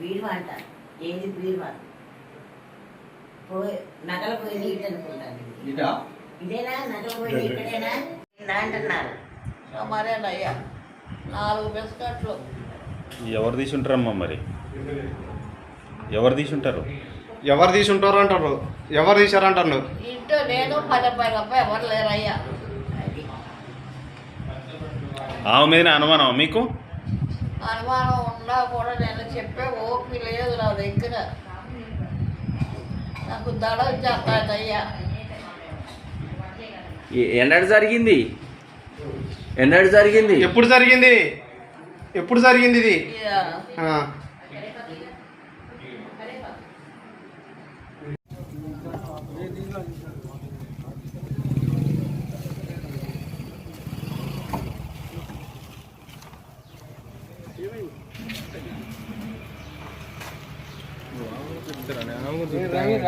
బీరువా అంట ఏది బీరువా? పోయి నగలు పోయి ఇటు అనుకుంటాను ఇదేనా? నగలు పోయి ఇక్కడేనా? అంటున్నారు. మరేనయ్యా నాలుగు బిస్కట్లు. ఎవరు తీసి ఉంటారమ్మా మరి? ఎవరు తీసి ఉంటారు ఎవరు తీసి ఉంటారు అంటారు? ఎవరు తీశారంటారు? ఇంట్లో నేను పది రూపాయలు తప్ప ఎవరు లేరయ్యా? ఆమె మీద అనుమానం మీకు? అనుమానం ఉన్నా కూడా నేను చెప్పే ఓపిక లేదు నా దగ్గర. నాకు దడ వచ్చేస్తాదయ్యా ఎ- ఎన్నడు జరిగింది? ఎన్నడు జరిగింది? ఎప్పుడు జరిగింది? ఎప్పుడు జరిగింది ఇది?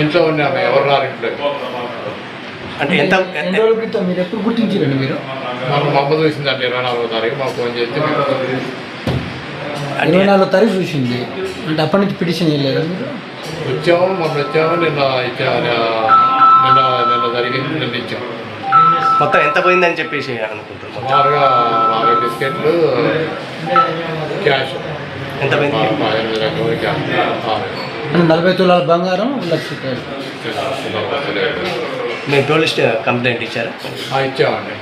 ఇంట్లో ఉన్నాము ఎవరు రారు ఇంట్లో. అంటే ఎంత ఎన్ని రోజుల క్రితం మీరు ఎప్పుడు గుర్తించారండి మీరు? మాకు మమ్మ చూసిందంటే ఇరవై నాలుగో తారీఖు మాకు ఫోన్ చేస్తే మేము అంటే ఇరవై నాలుగు తారీఖు చూసింది. అంటే అప్పటి నుంచి పిటిషన్ చేయలేదా మీరు? వచ్చాము మొన్న వచ్చాము నిన్న ఇచ్చా నిన్న నిన్న జరిగింది నిన్న ఇచ్చాము. మొత్తం ఎంత పోయిందని చెప్పేసి అనుకుంటున్నాం. సుమారుగా నాలుగు బిస్కెట్లు క్యాష్. ఎంత పోయింది? మా ఎనిమిది రకాల క్యాష్. ఆరు. అంటే నలభై తులాల బంగారం లక్ష రూపాయలు. మీరు పోలీస్ కంప్లైంట్ ఇచ్చారా? ఆ, ఇచ్చామండి.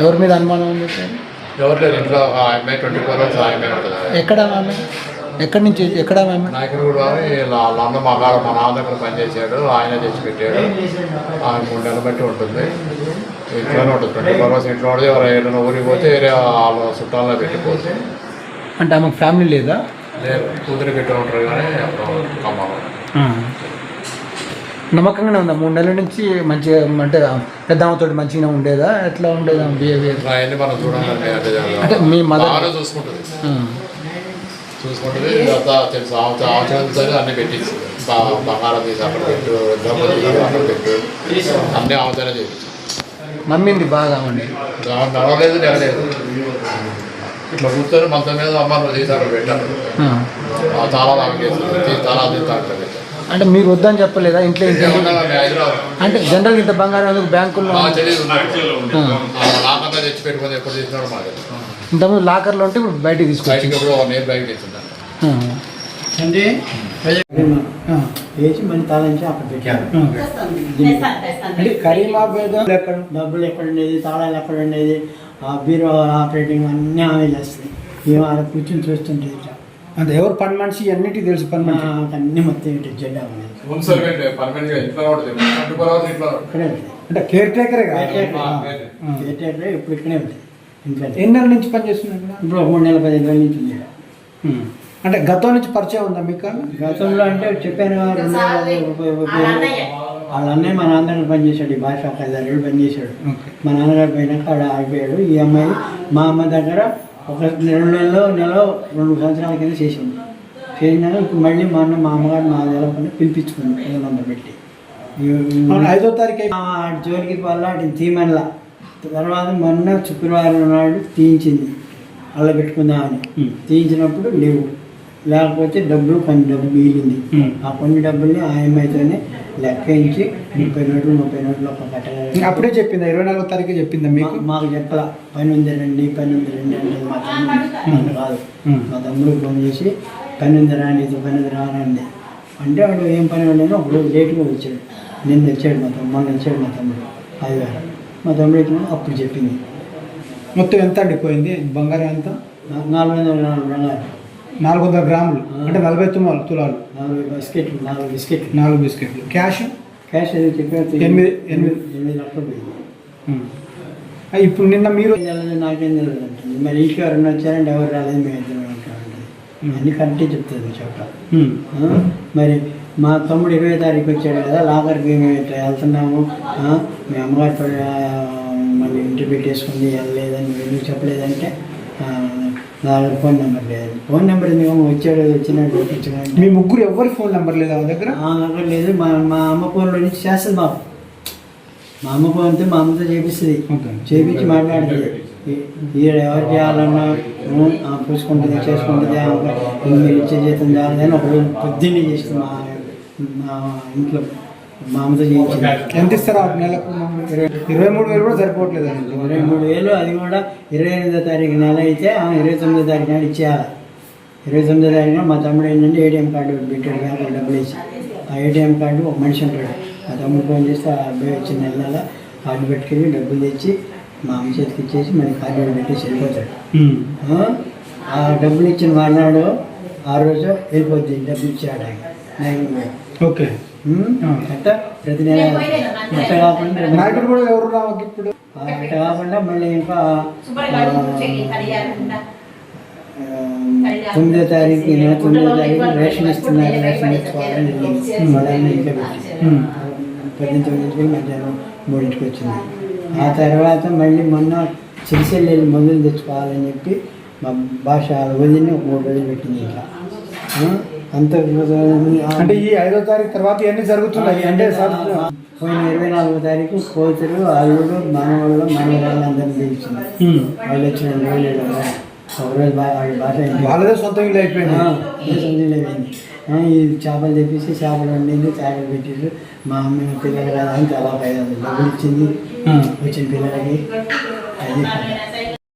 ఎవరి మీద అనుమానం ఉంది? సార్ ఎవరు లేదు ఇంట్లో ఆ అమ్మాయి ట్వంటీ ఫోర్ అవర్స్ ఆ అమ్మాయి ఉంటుంది. ఎక్కడ ఆమె ఎక్కడి నుంచి ఎక్కడ ఆమె నాయకుడు అన్న మా కాడ మా నాన్న దగ్గర పనిచేసాడు ఆయన తెచ్చి పెట్టాడు ఆయన మూడు నెలలు బట్టి ఉంటుంది. ఇంట్లోనే ఉంటుంది. ట్వంటీ ఫోర్ అవర్స్ ఇంట్లో ఉంటుంది ఎవరు ఏదైనా ఊరికి పోతే వేరే వాళ్ళ చుట్టాల్లో పెట్టిపోతే అంటే ఆమెకు ఫ్యామిలీ లేదా? నమ్మకంగానే ఉందా? మూడు నెలల నుంచి మంచిగా అంటే పెద్ద ఆమెతో మంచిగానే ఉండేదా? ఎట్లా ఉండేదా బిహేవియర్ అంటే మీ mother- బాగానే చూసుకుంటుంది. చూసుకుంటుంది అంతా తెలుసు ఆమె ఆమె చదువుతుంది అన్నీ పెట్టించి బంగారం తీసి అక్కడ పెట్టు డబ్బులు తీసి అక్కడ పెట్టు. అన్నీ ఆమెతోనే చేయించు నమ్మింది బాగా నడవలేదు నెలలేదు. ఇట్లా కూర్చొని మంచం మీద అమ్మ నువ్వు తీసి అక్కడ పెట్టాను ఆ. ఆ తాళాలు ఆమె తాళాలు అంటే మీరు వద్దని చెప్పలేదా ఇంట్లో అంటే జనరల్ ఇంత బంగారం ఎందుకు బ్యాంకుల్లో. ఇంతకుముందు లాకర్లో ఉంటే ఇప్పుడు బయటికి తీసుకొచ్చి తెచ్చింటాను వేసి మళ్ళీ తాళించి అక్కడ పెట్టారు. అంటే కరీమాబాద్ ఎక్కడ? డబ్బులు ఎక్కడ ఉండేది? తాళాలు ఎక్కడ ఉండేది? ఆ బీరో ఆపరేటింగ్ అన్నీ ఆమె చేస్తుంది మేము ఆడ కూర్చొని చూస్తుంటే అంటే ఎవరు పని మనిషి? అన్నిటికీ తెలుసు పని మనిషి? అన్నీ మొత్తం ఇటు జెండా ఇక్కడే అంటే కేర్ టేకరే థియేటర్లో ఇప్పుడు ఇక్కడే ఉంటుంది ఇంట్లో ఎన్ని నెలల నుంచి పని చేస్తున్నారు ఇక్కడ? ఇప్పుడు మూడు నెలల పదిహేను రోజుల నుంచి ఉంది. అంటే గతం నుంచి పరిచయం ఉందా మీకు? గతంలో అంటే చెప్పాను రెండు వాళ్ళ అన్నయ్య. వాళ్ళ అన్నయ్య మా నాన్నగారు పనిచేశాడు ఈ భాష ఐదారు పనిచేశాడు. మా నాన్నగారు పోయినాక ఆడ ఆగిపోయాడు ఈ అమ్మాయి మా అమ్మ దగ్గర ఒక రెండు నెలలో నెల రెండు సంవత్సరాల కింద చేసింది చేసినాక ఇప్పుడు మళ్ళీ మా అన్న మా అమ్మగారు మా తెలపని పిలిపించుకుంది ఫోన్ నెంబర్ పెట్టి ఐదో తారీఖు జోలికి వల్ల వాటిని తీమల్లా తర్వాత మొన్న శుక్రవారం నాడు తీయించింది అల్ల పెట్టుకుందామని. తీయించినప్పుడు లేవు లేకపోతే డబ్బులు కొన్ని డబ్బులు మిగిలింది. ఆ కొన్ని డబ్బుల్ని ఆ అమ్మాయితోనే లెక్కించి ముప్పై నోట్లు ముప్పై నోట్లు ఒక కట్టగలి అప్పుడే చెప్పిందా? ఇరవై నాలుగో తారీఖు చెప్పిందా మీకు? మాకు చెప్పలా. పని ఉంది రండి పని ఉంది రండి అంటే మా తమ్ముడు కాదు. మా తమ్ముడు ఫోన్ చేసి పని ఉంది రాండి ఇది పని ఉంది రానండి. అంటే వాడు ఏం పని ఉండేనో ఒక రోజు లేట్గా వచ్చాడు నిన్న వచ్చాడు మా తమ్ముడు మొన్న వచ్చాడు మా తమ్ముడు. ఆదివారం మా తమ్ముడు వచ్చిన అప్పుడు చెప్పింది. మొత్తం ఎంత అండిపోయింది బంగారం ఎంత? నాలుగు వందల నాలుగు బంగారం నాలుగు వందల గ్రాములు అంటే నలభై తొమ్మిది తులాలు. నాలుగు బిస్కెట్లు నాలుగు బిస్కెట్లు. నాలుగు బిస్కెట్లు. క్యాష్? క్యాష్ అది చెప్పారు ఎనిమిది- ఎనిమిది. ఎనిమిది లక్షలు పోయింది. ఇప్పుడు నిన్న మీరు నాకేం తెలియదు మరి ఇంటికి ఎవరైనా వచ్చారంటే ఎవరు రాలేదు మేము ఇద్దరం అన్ని కరెక్టే చెప్తుంది చోట మరి మా తమ్ముడు ఇరవై తారీఖు వచ్చాడు కదా లాగర్కి మేము ఇట్లా వెళ్తున్నాము. మీ అమ్మగారు మళ్ళీ ఇంటి పెట్టేసుకుంది వెళ్ళలేదని ఎందుకు చెప్పలేదంటే ఫోన్ నెంబర్ లేదు. ఫోన్ నెంబర్ ఎందుకు వచ్చాడు వచ్చినట్టు చూపించడానికి. మీ ముగ్గురు ఎవరి ఫోన్ నెంబర్ లేదా మా దగ్గర? ఆ దగ్గర లేదు. మా మా అమ్మ ఫోన్లో నుంచి చేస్తుంది మాకు మా అమ్మ ఫోన్తో మా అమ్మతో చేపిస్తుంది. చేపించి మాట్లాడుతుంది. ఈడ ఎవరు చేయాలన్నా పూసుకుంటుంది చేసుకుంటుంది మీరు ఇచ్చే జీతం చాలని ఒక రోజు పొద్దున్నే చేస్తుంది మా మా ఇంట్లో. మా చేయించింది ఎంత ఇస్తారా ఒక నెలకు ఇరవై- మూడు వేలు కూడా సరిపోవట్లేదు ఇరవై మూడు వేలు అది కూడా ఇరవై ఎనిమిదో తారీఖు నెల అయితే ఆ, ఇరవై తొమ్మిదో తారీఖు నాడు ఇచ్చేయాలి. ఇరవై తొమ్మిదో తారీఖున మా తమ్ముడు ఏంటంటే ఏటీఎం కార్డు పెట్టాడు బ్యాంకులో డబ్బులు వేసి. ఆ ఏటీఎం కార్డు ఒక మనిషి ఉంటాడు. ఆ తమ్ముడు ఫోన్ చేస్తే ఆ అబ్బాయి వచ్చిన నెల నెల కార్డు పెట్టుకెళ్ళి డబ్బులు తెచ్చి మా అమ్మ చేతికి ఇచ్చేసి మళ్ళీ కార్డు పెట్టేసి వెళ్ళిపోతాడు. ఆ, ఆ డబ్బులు ఇచ్చిన మర్నాడు ఆ రోజు వెళ్ళిపోద్ది డబ్బులు ఇచ్చాడు ఆయన. ఓకే? అట్ట ప్రతి నెల అట్ట కాకుండా నాయకుడు కూడా ఎవరు రావాలి ఇప్పుడు? అట్ట కాకుండా మళ్ళీ ఇంకా తొమ్మిదో తారీఖు నెల తొమ్మిదో తారీఖు రేషన్ ఇస్తున్నారు రేషన్ ఇచ్చుకోవాలని వాళ్ళని ఇంకా పొద్దున్న తొమ్మిదింటికి మధ్యాహ్నం మూడింటికి వచ్చింది. ఆ తర్వాత మళ్ళీ మొన్న చిరిసెల్లి మందులు తెచ్చుకోవాలని చెప్పి మా భాష వదిలిని ఒక మూడు రోజులు పెట్టింది ఇంకా ఆ, అంత అంటే ఈ ఐదో తారీఖు తర్వాత ఇవన్నీ జరుగుతున్నాయి. అంటే పోయిన ఇరవై నాలుగో తారీఖు కోతులు అల్లుడు మనవాళ్ళు మనవాళ్ళు అందరినీ పిలిచింది. వాళ్ళు వచ్చిన రోజులు వాళ్ళ. వాళ్ళదే సొంత ఇల్లు అయిపోయింది. ఈ చేపలు తెప్పించి చేపలు వండింది చేపలు పెట్టిండ్రు మా అమ్మ పిల్లలు కదా అని చాలా డబ్బులు ఇచ్చింది. వచ్చిన పిల్లలకి అది